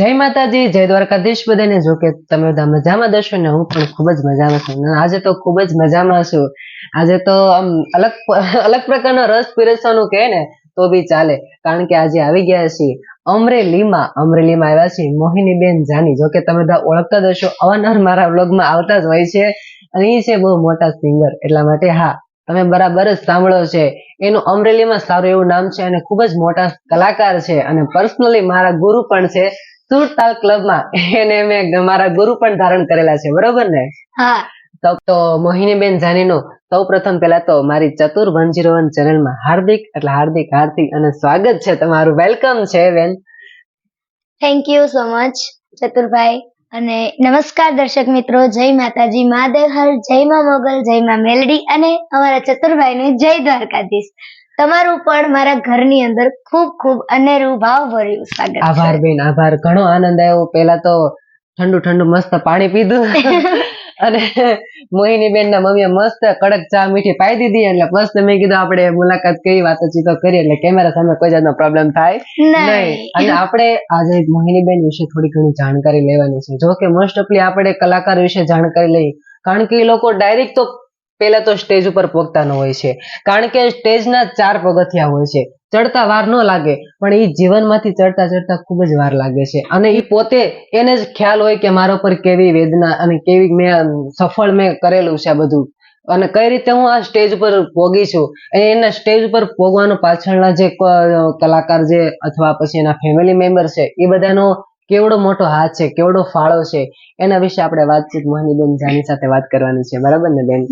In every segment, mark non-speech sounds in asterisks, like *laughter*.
જય માતાજી, જય દ્વારકાધીશ બધાને. જો કે તમે બધા મજામાં દશો ને, હું પણ ખૂબ જ મજામાં છું. આજે તો ખૂબ જ મજામાં છું. આજે તો આમ અલગ અલગ પ્રકારનો રસ પીરસવાનું કહે ને, તો બી ચાલે. કારણ કે આજે આવી ગયા છીએ અમરેલીમાં. અમરેલીમાં આવ્યા છીએ મોહિનીબેન જાની. જો કે તમે બધા ઓળખતા જ હશો. અવારનવાર મારા વ્લોગમાં આવતા જ હોય છે. અને એ છે બહુ મોટા સિંગર. એટલા માટે હા, તમે બરાબર જ સાંભળો છે. એનું અમરેલીમાં સારું એવું નામ છે અને ખૂબ જ મોટા કલાકાર છે. અને પર્સનલી મારા ગુરુ પણ છે. સુરતાલ ક્લબમાં એને મેં મારા ગુરુ પણ ધારણ કરેલા છે બરોબર ને? હા. તો તો મોહિનીબેન જાનીનો સૌ પ્રથમ પહેલા તો મારી ચતુર વન જીરો વન ચેનલમાં હાર્દિક એટલે હાર્દિક હાર્દિક અને સ્વાગત છે તમારું. વેલકમ છે બેન. Thank you so much Chaturbhai. અને નમસ્કાર દર્શક મિત્રો જય માતાજી મહાદેવ હર જય માં મોગલ જય માં મેલડી અને અમારા ચતુરભાઈને જય દ્વારકાધીશ. તમારું પણ મારા ઘરની અંદર ખૂબ ખૂબ અનેરું ભાવભર્યું સ્વાગત છે. આભાર બેન આભાર. ઘણો આનંદ આવ્યો. પેલા તો ઠંડુ ઠંડુ મસ્ત પાણી પીધું. *laughs* અને મોહિની બેન ના મમ્મીએ મસ્ત કડક ચા મીઠી પાઈ દીધી એટલે મસ્ત મેં કીધું આપણે મુલાકાત કરી વાતચીતો કરી એટલે કેમેરા સામે કોઈ જાતનો પ્રોબ્લેમ થાય નહીં. અને આપણે આજે મોહિની બેન વિશે થોડી ઘણી જાણકારી લેવાની છે. જો કે મોસ્ટ ઓફલી આપણે કલાકાર વિશે જાણકારી લઈ કારણ કે એ લોકો ડાયરેક્ટ તો પેલા તો સ્ટેજ ઉપર પગતાનો હોય છે. કારણ કે સ્ટેજના ચાર પગથિયા હોય છે. ચડતા વાર ન લાગે, પણ એ જીવનમાંથી ચડતા ચડતા ખૂબ જ વાર લાગે છે. અને એ પોતે એને જ ખ્યાલ હોય કે મારા પર કેવી વેદના અને કેવી મેં સફળ મેં કરેલું છે આ બધું. અને કઈ રીતે હું આ સ્ટેજ ઉપર પોગી છું? એના સ્ટેજ ઉપર પોગવાનો પાછળના જે કલાકાર જે અથવા પછી એના ફેમિલી મેમ્બર છે, એ બધાનો કેવડો મોટો હાથ છે કેવડો ફાળો છે એના વિશે આપણે વાતચીત મોહિનીબેન જાની સાથે વાત કરવાની છે. બરાબર ને બેન?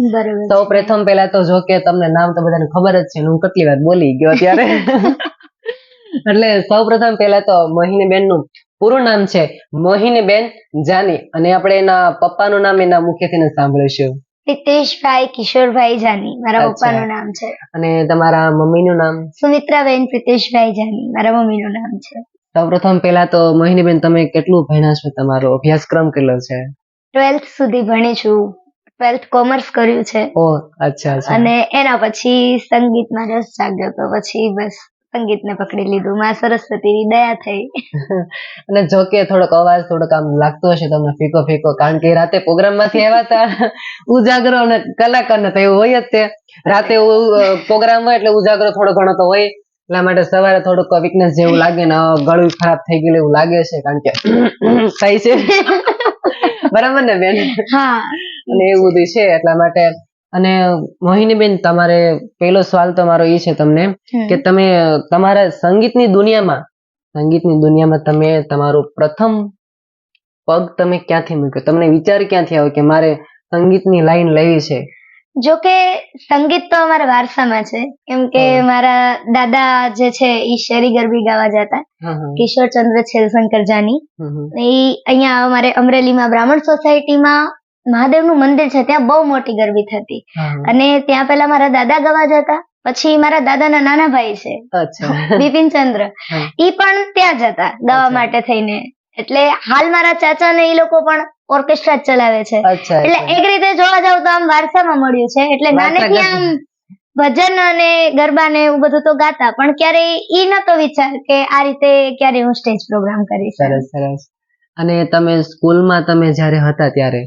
સૌ પ્રથમ પહેલા તો જો કે તમને નામ તો બધાને ખબર જ છે હું કેટલી વાર બોલી ગયો ત્યારે *laughs* એટલે સૌ પ્રથમ પહેલા તો મોહિનીબેનનું પૂરું નામ છે મોહિનીબેન જાની અને આપણે એના પપ્પાનું નામ એના મુખ્યથી સાંભળીશું. પ્રિતેશભાઈ કિશોરભાઈ જાની મારા. પપ્પાનું નામ છે. અને તમારા મમ્મીનું નામ? સુમિત્રાબેન પ્રિતેશભાઈ જાની મારા મમ્મીનું નામ છે. સૌપ્રથમ પહેલા તો મોહિનીબેન તમે કેટલું ભણ્યા છો? તમારો અભ્યાસક્રમ કેટલો છે? ટ્વેલ્થ સુધી ભણી છું. ટ્વેલ્થ કોમર્સ કર્યું છે. ઓ અચ્છા અને એના પછી સંગીતમાં રસ જાગ્યો તો પછી બસ સંગીતને પકડી લીધું. માં સરસ્વતીની દયા થઈ. *laughs* અને જો કે થોડોક અવાજ થોડોક આમ લાગતો હશે તમને ફીકો ફીકો કારણ કે રાતે પ્રોગ્રામમાંથી આવ્યા હતા. *laughs* ઉજાગરો અને કલાકાર ને તો એવું હોય જ તે. રાતે પ્રોગ્રામ હોય એટલે ઉજાગરો થોડો ઘણો તો હોય. એટલા માટે સવારે થોડુંક વીકનેસ જેવું લાગે ને ગળું ખરાબ થઈ ગયું એવું લાગે છે કારણ કે થાય છે. *laughs* બરાબર ને બેન? હા. અને એવું બધું છે એટલા માટે. અને મોહિનીબેન તમારે પહેલો સવાલ તો મારો એ છે તમને કે તમે તમારા સંગીતની દુનિયામાં સંગીતની દુનિયામાં તમે તમારું પ્રથમ પગ તમે ક્યાંથી મૂક્યો? તમને વિચાર ક્યાંથી આવ્યો કે મારે સંગીતની લાઈન લેવી છે? જો કે સંગીત તો અમારા વારસામાં છે. કેમ કે મારા દાદા જે છે એ શેરી ગરબી ગાવા જતા. કિશોરચંદ્ર છેલશંકર જાની. હમ. અહીંયા અમારે અમરેલીમાં બ્રાહ્મણ સોસાયટીમાં મહાદેવનું મંદિર છે ત્યાં બહુ મોટી ગરબી થતી. અને ત્યાં પેલા મારા દાદા ગાવા જતા પછી મારા દાદાના નાના ભાઈ છે. બિપિન બિપિનચંદ્ર એ પણ ત્યાં જતા ગાવા માટે થઈને. એટલે હાલ મારા ચાચા ને એ લોકો પણ ઓર્કેસ્ટ્રા ચલાવે છે. એટલે એક રીતે જોવા જાવ તો આમ વારસામાં મળ્યું છે. એટલે નાનેથી આમ ભજન અને ગરબા ને એવું બધું તો ગાતા પણ ક્યારે ઈ નતો વિચાર કે આ રીતે ક્યારે હું સ્ટેજ પ્રોગ્રામ કરીશ. સરસ સરસ. અને તમે સ્કૂલમાં તમે જ્યારે હતા ત્યારે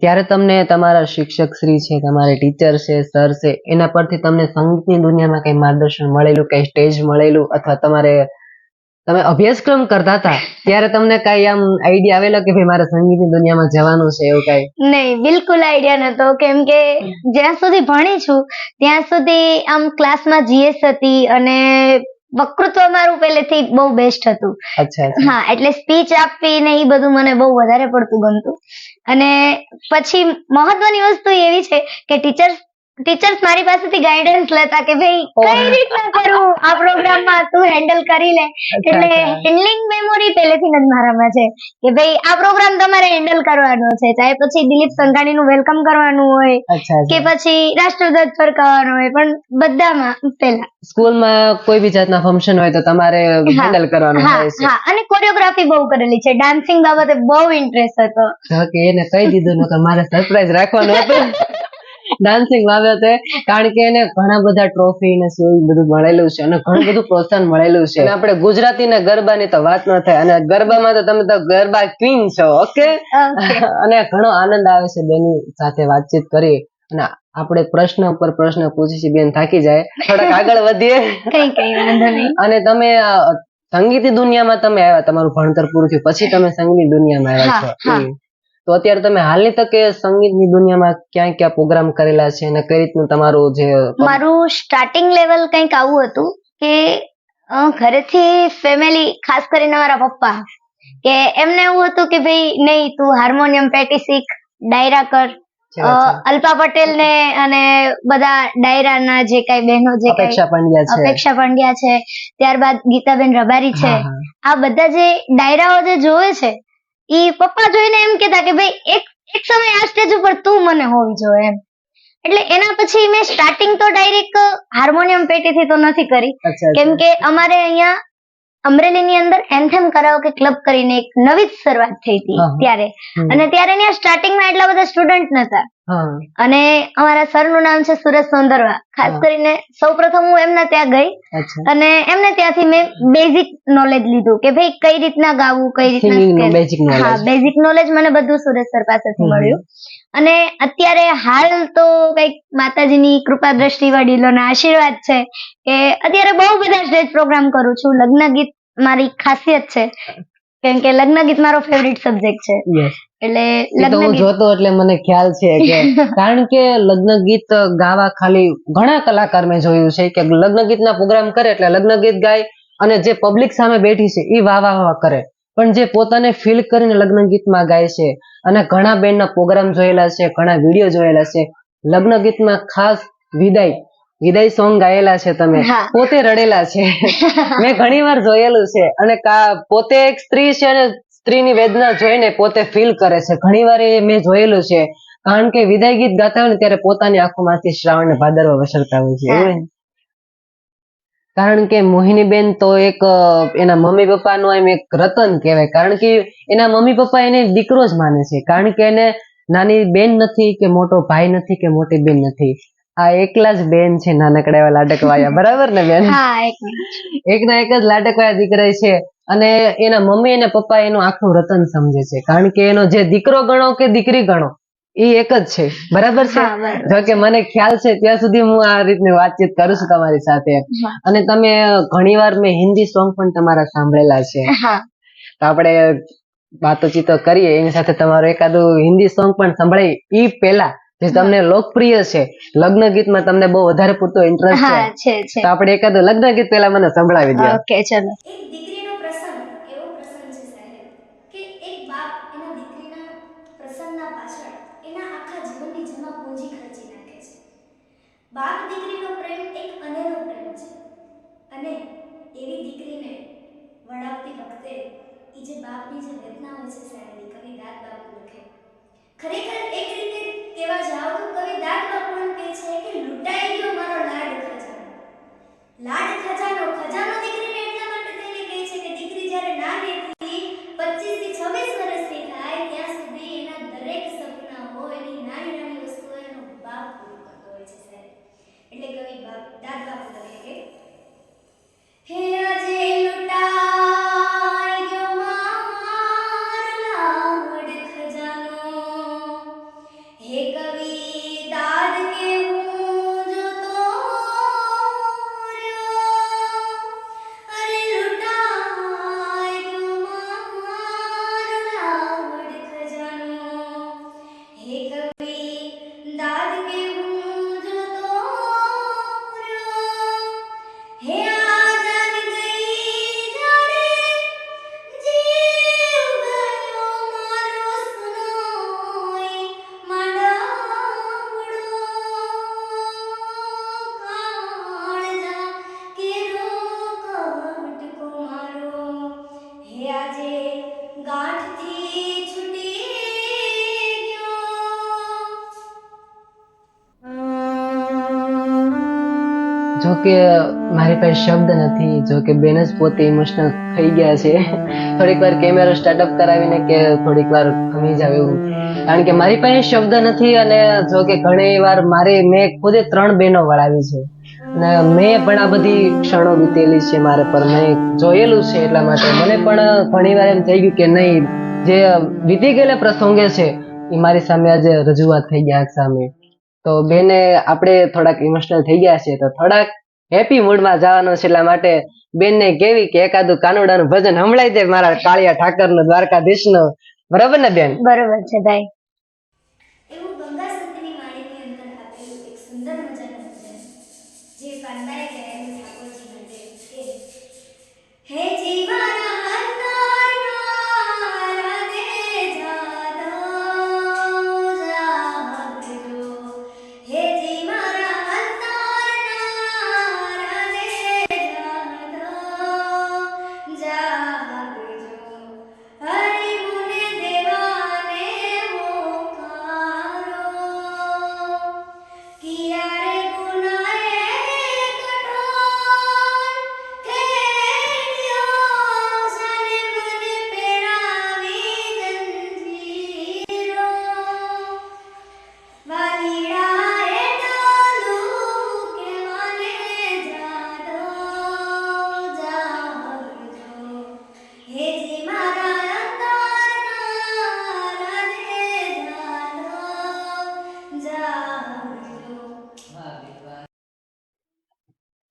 ત્યારે તમને તમારા શિક્ષક શ્રી છે તમારા ટીચર છે સર છે એના પરથી તમને સંગીતની દુનિયામાં કઈ માર્ગદર્શન મળેલું કઈ સ્ટેજ મળેલું અથવા તમારે તમે અભ્યાસક્રમ કરતા હતા ત્યારે તમને કઈ આમ આઈડિયા આવેલો કે ભાઈ મારે સંગીતની દુનિયામાં જવાનું છે એવું કઈ? નહીં બિલકુલ આઈડિયા નતો. કેમ કે જ્યાં સુધી ભણી છું ત્યાં સુધી આમ ક્લાસમાં જીએસ હતી અને વક્તૃત્વ મારું પહેલેથી બહુ બેસ્ટ હતું. હા એટલે સ્પીચ આપવી ને એ બધું મને બહુ વધારે પડતું ગમતું. અને પછી મહત્વની વસ્તુ એવી છે કે ટીચર્સ ટીચર્સ મારી પાસેથી ગાઈડન્સ લેતા કે ભાઈ. કઈ રીતના કરું? આ પ્રોગ્રામમાં તું હેન્ડલ કરી લે. એટલે. હેન્ડલિંગ મેમોરી પહેલેથી જ મારામાં છે કે ભાઈ આ પ્રોગ્રામ તમારે હેન્ડલ કરવાનો છે. ચાહે પછી દિલીપ સંઘાણીનું વેલકમ કરવાનું હોય કે પછી રાષ્ટ્રધ્વજ ફરકાવવાનો હોય પણ બધામાં પેલા સ્કૂલમાં કોઈ બી જાતના ફંક્શન હોય તો તમારે હેન્ડલ કરવાનું હોય છે. હા અને કોરિયોગ્રાફી બહુ કરેલી છે. ડાન્સિંગ બાબતે બહુ ઇન્ટરેસ્ટ હતો. કે એને કહી દીધું નકર મારે સરપ્રાઈઝ રાખવાનું હતું. ડાન્સિંગ બાબતે કારણ કે એને ઘણા બધા ટ્રોફી ને શું બધું મળેલું છે અને ઘણું બધું પ્રોત્સાહન મળેલું છે. અને આપણે ગુજરાતી ને ગરબાની તો વાત ન થાય અને ગરબામાં તો તમે તો ગરબા ક્વીન છો ઓકે *laughs* અને ઘણો આનંદ આવે છે બેની સાથે વાતચીત કરી. અને આપણે પ્રશ્ન ઉપર પ્રશ્ન પૂછી છીએ બેન થાકી જાય. થોડાક *laughs* આગળ વધીએ. કઈ કઈ વાંધો નહીં. અને તમે સંગીત દુનિયામાં તમે આવ્યા તમારું ભણતર પૂરું થયું પછી તમે સંગીત દુનિયામાં આવ્યા છો. તો અત્યારે તમે હાલની તકે સંગીતની દુનિયામાં ક્યાં ક્યાં પ્રોગ્રામ કરેલા છે અને કઈ રીતનું તમારું જે મારું સ્ટાર્ટિંગ લેવલ કંઈક આવું હતું કે ઘરેથી ફેમિલી ખાસ કરીને મારા પપ્પા કે એમને એવું હતું કે ભાઈ નહીં તું હાર્મોનિયમ પેટી શીખ ડાયરા કર. અ, અલ્પા પટેલ ને અને બધા ડાયરાના જે કઈ બહેનો જે અપેક્ષા પંડ્યા છે. અપેક્ષા પંડ્યા છે. ત્યારબાદ ગીતાબેન રબારી છે. આ બધા જે ડાયરાઓ જે જોવે છે ઈ પપ્પા જોઈને એમ કેતા કે ભાઈ એક એક સમય આ સ્ટેજ ઉપર તું મને હોવી જોઈએ એમ. એટલે એના પછી મેં સ્ટાર્ટિંગ તો ડાયરેક્ટ હાર્મોનિયમ પેટીથી તો નથી કરી. કેમ કે અમારે અહીંયા અમરેલીની અંદર એન્થેમ કે ક્લબ કરીને એક નવી જ શરૂઆત થઈ હતી. ત્યારે. અને ત્યારે ત્યાં સ્ટાર્ટિંગમાં એટલા બધા સ્ટુડન્ટ નતા. અને અમારા સરનું નામ છે સુરેશ સોંદરવા. ખાસ. કરીને સૌપ્રથમ હું એમના ત્યાં ગઈ. અને એમને ત્યાંથી મેં બેઝિક નોલેજ લીધું કે ભાઈ કઈ રીતના ગાવું કઈ રીતના. હા બેઝિક નોલેજ મને બધું સુરેશ સર પાસેથી મળ્યું. અને અત્યારે હાલ તો કંઈક માતાજીની કૃપા દ્રષ્ટિ વડીલોના આશીર્વાદ છે કે અત્યારે બહુ બધા સ્ટેજ પ્રોગ્રામ કરું છું. લગ્ન ગીત મારી ખાસિયત છે. કેમ કે લગ્ન ગીત મારો ફેવરિટ સબ્જેક્ટ છે. એટલે લગ્ન હું ગીત જોતો એટલે મને ખ્યાલ છે કે *laughs* કારણ કે લગ્ન ગીત ગાવા ખાલી ઘણા કલાકાર મેં જોયું છે કે લગ્ન ગીતના પ્રોગ્રામ કરે એટલે લગ્ન ગીત ગાય અને જે પબ્લિક સામે બેઠી છે એ વાહ વાહ વાહ કરે. પણ જે પોતાને ફીલ કરીને લગ્ન ગીતમાં ગાય છે અને ઘણા બેન્ડના પ્રોગ્રામ જોયેલા છે ઘણા વીડિયો જોયેલા છે લગ્ન ગીતમાં ખાસ વિદાય વિદાય સોંગ ગાયેલા છે તમે. પોતે રડેલા છે. *laughs* મેં ઘણી વાર જોયેલું છે અને પોતે એક સ્ત્રી છે અને સ્ત્રીની વેદના જોઈને પોતે ફીલ કરે છે. ઘણી વાર એ મેં જોયેલું છે. કારણ કે વિદાય ગીત ગાતા હોય ને ત્યારે પોતાની આંખોમાંથી શ્રાવણ ને ભાદરવા વસરતા હોય છે? કારણ કે મોહિનીબેન તો એક એના મમ્મી પપ્પાનું એમ એક રતન કહેવાય. કારણ કે એના મમ્મી પપ્પા એને દીકરો જ માને છે. કારણ કે એને નાની બેન નથી કે મોટો ભાઈ નથી કે મોટી બેન નથી. આ એકલા જ બેન છે નાનકડા એવા લાડકવાયા. બરાબર ને બેન? એકના એક જ લાડકવાયા દીકરા છે અને એના મમ્મી અને પપ્પા એનું આખું રતન સમજે છે. કારણ કે એનો જે દીકરો ગણો કે દીકરી ગણો એ એક જ છે. બરાબર છે? જો કે મને ખ્યાલ છે ત્યાં સુધી હું આ રીતની વાતચીત કરું છું તમારી સાથે. અને તમે ઘણીવાર મેં હિન્દી સોંગ પણ તમારા સાંભળેલા છે. તો આપણે વાતોચીતો કરીએ એની સાથે તમારું એકાદું હિન્દી સોંગ પણ સંભળાય. ઈ પહેલા જે તમને લોકપ્રિય છે. લગ્ન ગીતમાં તમને બહુ વધારે પૂરતો ઇન્ટરેસ્ટ છે. છે છે. તો આપણે એકાદ લગ્ન ગીત પહેલા મને સંભળાવી દો ઓકે ચલો. એક દીકરીનો પ્રસંગ એવો પ્રસંગ છે સાહેબ કે બાપ એના દીકરીના પ્રસંગના પાછળ એના આખા જીવનની જમા પૂંજી ખર્ચી નાખે છે. બાપ દીકરીનો પ્રેમ એક અનેરો પ્રેમ છે. અને એવી દીકરીને વળાવતી વખતે એ જે બાપની જે વેદના હોય છે સાહેબ કવિ દાદ બાપુ લખે. ખરેખર એક રીતે કહેવા જાઓ તો કવિ દાદમાં પણ કહે છે કે લૂંટાઈ ગયો મારો લાડ ખજાનો? લાડ ખજાનો? ખજાનો દીકરીને એટલા માટે થઈને કહે છે કે દીકરી જ્યારે નાની હતી 25 થી 26 વર્ષની થાય, ત્યાં સુધી એના દરેક સપનાઓ એની નાની નાની વસ્તુઓ એનો બાપ પૂરો કરતો હોય છે સાહેબ. એટલે કવિ બાપ દાદ કે મારી પાસે શબ્દ નથી, જો કે બેન જ પોતે ઇમોશનલ થઈ ગયા છે. થોડીક વાર કેમેરો સ્ટાર્ટઅપ કરાવીને કે થોડીક વાર ખમી જાવ એવું. કારણ કે મારી પાસે શબ્દ નથી અને જો કે ઘણી વાર મારી, મેં ખુદે ત્રણ બહેનો વળાવી છે. અને મેં પણ આ બધી ક્ષણો વીતેલી છે મારે પર. મેં જોયેલું છે એટલા માટે. મને પણ ઘણી વાર એમ થઈ ગયું કે નહીં, જે વીતી ગયેલા પ્રસંગે છે એ મારી સામે આજે રજૂઆત થઈ ગયા સામે. તો બેને આપણે થોડાક ઇમોશનલ થઈ ગયા છે. તો થોડાક હેપી મૂડમાં જવાનું છે એટલા માટે બેનને કેવી કે એકાદું કાનુડાનું ભજન સંભળાઈ દે મારા કાળિયા ઠાકરનું દ્વારકાધીશનું. બરાબર ને બેન? બરોબર છે ભાઈ. એવું ગંગા સંતની વાણીની અંદર આપેલું એક સુંદર મજાનું ભજન જે કાંતાએ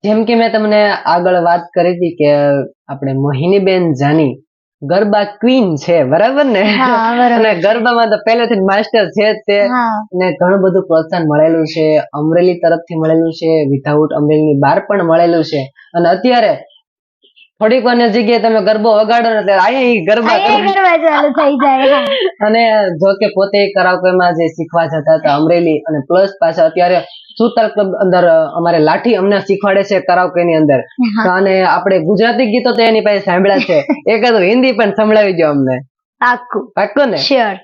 જેમ કે મેં તમને આગળ વાત કરી હતી કે આપણે મોહિનીબેન જાની ગરબા ક્વીન છે બરાબર ને? અને ગરબામાં તો પહેલેથી માસ્ટર છે તે. ને ઘણું બધું પ્રોત્સાહન મળેલું છે અમરેલી તરફથી મળેલું છે વિધાઉટ અમરેલીની બહાર પણ મળેલું છે. અને અત્યારે થોડીક વાર જગ્યાએ તમે ગરબો વગાડો ને એટલે અહીંયા ઈ ગરબા કરે. અહીંયા કરવા ચાલુ થઈ જાય અને જો કે પોતે કરાઓકેમાં જે શીખવા જતા હતા અમરેલી અને પ્લસ પાછા અત્યારે સુતર ક્લબ અંદર અમારે લાઠી અમને શીખવાડે છે કરાવકે ની અંદર. અને આપણે ગુજરાતી ગીતો તો એની પાસે સાંભળ્યા છે. એક હિન્દી પણ સંભળાવી દો અમને. પાક્કું. પાક્કું ને? શ્યોર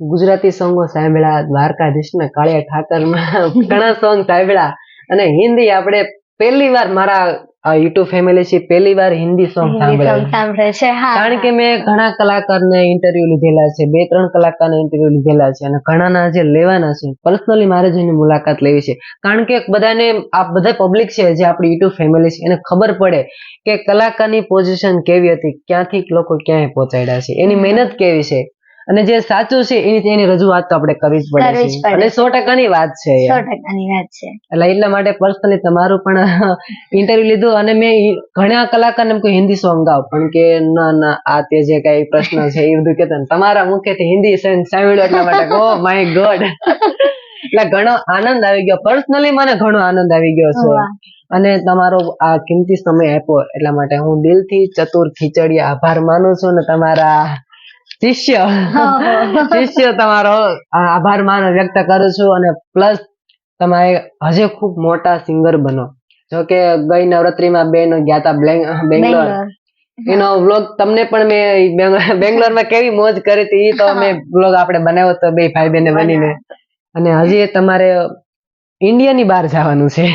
ગુજરાતી સોંગો સાંભળ્યા દ્વારકાધીશના કાળિયા ઠાકરમાં *laughs* ઘણા સોંગ સાંભળ્યા અને હિન્દી આપણે પહેલી વાર મારા યુટ્યુબ ફેમિલી છે પહેલી વાર હિન્દી સોંગ સાંભળે છે કારણ કે મેં ઘણા કલાકારને ઇન્ટરવ્યુ લીધેલા છે બે ત્રણ કલાકારને ઇન્ટરવ્યુ લીધેલા છે અને ઘણાના જે લેવાના છે પર્સનલી મારે જેની મુલાકાત લેવી છે. કારણ કે બધાને આ બધા પબ્લિક છે જે આપણી યુટ્યુબ ફેમિલી છે એને ખબર પડે કે કલાકારની પોઝિશન કેવી હતી ક્યાંથી લોકો ક્યાંય પહોંચાડ્યા છે એની મહેનત કેવી છે અને જે સાચું છે એની એની રજૂઆત તો આપણે કરવી જ પડે છે. અને સો ટકાની વાત છે સો ટકાની વાત છે. એટલે એટલા માટે પર્સનલી તમારું પણ *laughs* ઇન્ટરવ્યુ લીધું અને મેં ઘણા કલાકારને એમ હિન્દી સોંગ ગાવ પણ કે ના ના આ તે જે કઈ પ્રશ્ન છે એ બધું કેતા તમારા મુખેથી હિન્દી સાંભળ્યો એટલા માટે. ઓ માય ગોડ એટલે ઘણો આનંદ આવી ગયો. પર્સનલી મને ઘણો આનંદ આવી ગયો છે. અને તમારો આ કિંમતી સમય આપ્યો એટલા માટે હું દિલથી ચતુર ખીચડી આભાર માનું છું અને તમારા શિષ્ય. શિષ્ય તમારો આભાર માન વ્યક્ત કરું છું અને પ્લસ તમે હજે ખૂબ મોટા સિંગર બનો. જો કે ગઈ નવરાત્રીમાં બેન ગયા હતા બેંગ્લોર. બેંગ્લોર. એનો વ્લોગ તમને પણ મેં બેંગ્લોરમાં કેવી મોજ કરી હતી એ તો મેં વ્લોગ આપણે બનાવ્યો હતો બે ભાઈ બહેને બનીને અને હજી તમારે ઇન્ડિયાની બહાર જવાનું છે.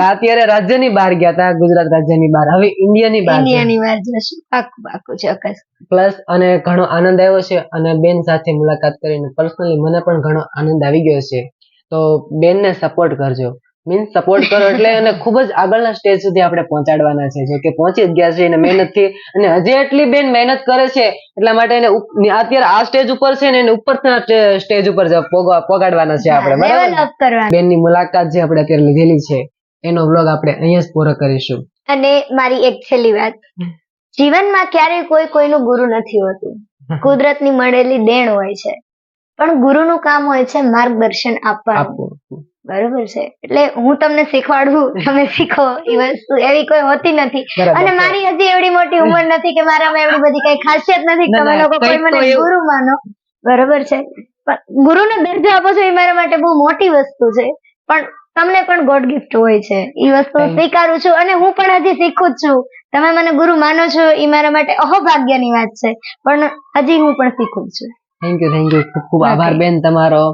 અત્યારે રાજ્યની બહાર ગયા હતા ગુજરાત રાજ્યની બહાર. હવે ઇન્ડિયાની બહાર ઇન્ડિયાની બહાર જશું. પાકું પાકું ચોક્કસ. પ્લસ અને ઘણો આનંદ આવ્યો છે અને બેન સાથે મુલાકાત કરીને પર્સનલી મને પણ ઘણો આનંદ આવી ગયો છે. તો બેનને સપોર્ટ કરજો. મીન્સ સપોર્ટ કરો એટલે એને ખૂબ જ આગળના સ્ટેજ સુધી આપણે પહોંચાડવાના છે. જો કે પહોંચી જ ગયા છે એને મહેનતથી. અને હજી એટલી બેન મહેનત કરે છે એટલા માટે એને અત્યારે આ સ્ટેજ ઉપર છે ને એને ઉપરના સ્ટેજ ઉપર પોગાડવાના છે આપણે. બરાબર બેનની મુલાકાત જે આપણે અત્યારે લીધેલી છે એનો બ્લોગ આપણે અહીંયા જ પૂરો કરીશું. અને મારી એક છેલ્લી વાત. જીવનમાં ક્યારેય કોઈ કોઈનું ગુરુ નથી હોતું. કુદરતની મળેલી દેણ હોય છે. પણ ગુરુનું કામ હોય છે માર્ગદર્શન આપવાનું. આપવું. બરોબર છે. એટલે હું તમને શીખવાડવું તમે શીખો. એ વસ્તુ એવી કોઈ હોતી નથી. અને મારી હજી એવડી મોટી ઉંમર નથી કે મારામાં એવડી બધી કઈ ખાસિયત નથી. તમે લોકો કોઈ મને ગુરુ માનો. બરોબર છે. પણ ગુરુનો દરજ્જો આપો છો એ મારા માટે બહુ મોટી વસ્તુ છે. પણ તમને પણ ગોડ ગિફ્ટ હોય છે. એ વસ્તુ સ્વીકારું છું અને હું પણ હજી શીખું જ છું. તમે મને ગુરુ માનો છો એ મારા માટે અહોભાગ્યની વાત છે. પણ હજી હું પણ શીખું છું. થેન્ક યુ થેન્ક યુ ખૂબ ખૂબ આભાર બેન તમારો.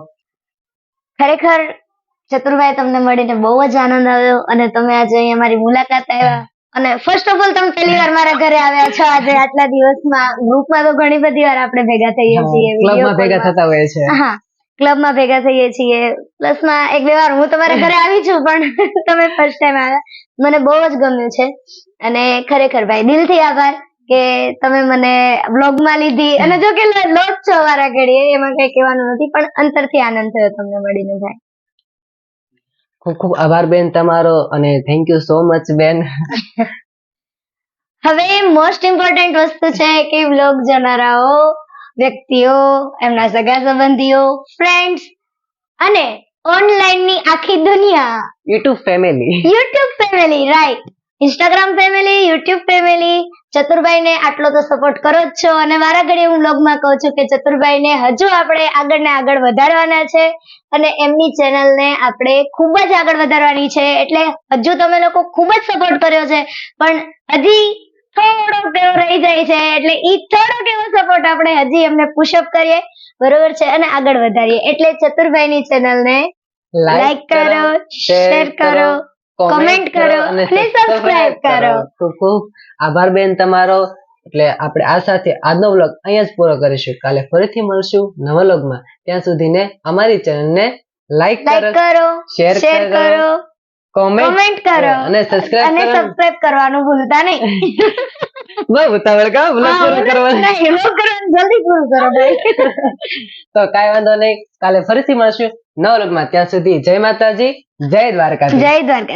ખરેખર ચતુરભાઈ તમને મળીને બહુ જ આનંદ આવ્યો અને તમે આજે અહીંયા મારી મુલાકાત આવ્યા. અને ફર્સ્ટ ઓફ ઓલ તમે પહેલી વાર મારા ઘરે આવ્યા છો. આજે આટલા દિવસમાં ગ્રુપમાં તો ઘણી બધી વાર આપણે ભેગા થઈએ છીએ ક્લબમાં ભેગા. થતા હોય છે હા ક્લબમાં ભેગા થઈએ છીએ. પ્લસમાં એક બે વાર હું તમારા ઘરે આવી છું પણ *laughs* તમે ફર્સ્ટ ટાઈમ આવ્યા. મને બહુ જ ગમ્યું છે. અને ખરેખર ભાઈ દિલથી આભાર કે તમે મને બ્લોગમાં લીધી. અને જો કે લોટ છો વારા ઘડીએ એમાં કઈ કહેવાનું નથી પણ અંતરથી આનંદ થયો તમને મળીને ભાઈ. ખૂબ ખૂબ આભાર બેન તમારો અને થેન્ક યુ સો મચ બેન. હવે મોસ્ટ ઇમ્પોર્ટન્ટ વસ્તુ છે કે વ્લોગ જોનારાઓ વ્યક્તિઓ એમના સગા સંબંધીઓ ફ્રેન્ડ્સ અને ઓનલાઈનની આખી દુનિયા. YouTube family YouTube family right Instagram family YouTube family ચતુરભાઈને આટલો તો સપોર્ટ કરો જ છો. અને મારા ઘડીએ હું બ્લોગમાં કહું છું કે ચતુરભાઈને હજુ આપણે આગળ ને આગળ વધારવાના છે. અને એમની ચેનલને આપણે ખૂબ જ આગળ વધારવાની છે. એટલે હજુ તમે લોકો ખૂબ જ સપોર્ટ કર્યો છે. પણ હજી થોડોક તેવો રહી જાય છે. એટલે ઈ થોડોક એવો સપોર્ટ આપણે હજી એમને પુશઅપ કરીએ. બરોબર છે? અને આગળ વધારીએ. એટલે ચતુરભાઈની ચેનલને લાઈક કરો શેર કરો. Comment કરો અને સબસ્ક્રાઇબ કરો. ખૂબ ખૂબ આભાર બેન તમારો. એટલે આપણે આ સાથે આજનો વ્લોગ અહીંયા જ પૂરો કરીશું. કાલે ફરીથી મળશું નવા વ્લોગમાં ત્યાં સુધીને અમારી ચેનલને લાઈક કરો કરો શેર કરો, કરો કોમેન્ટ કોમેન્ટ કરો અને સબસ્ક્રાઇબ અને સબસ્ક્રાઇબ કરવાનું ભૂલતા નહીં. *laughs* બહુ ઉતાવળ કા વ્લોગ પૂરો કરવાનો. જલ્દી પૂરો કરો ભાઈ. *laughs* તો કાઈ વાંધો નહીં. કાલે ફરીથી મળશું નવા વ્લોગમાં ત્યાં સુધી જય માતાજી જય દ્વારકા જય દ્વારકા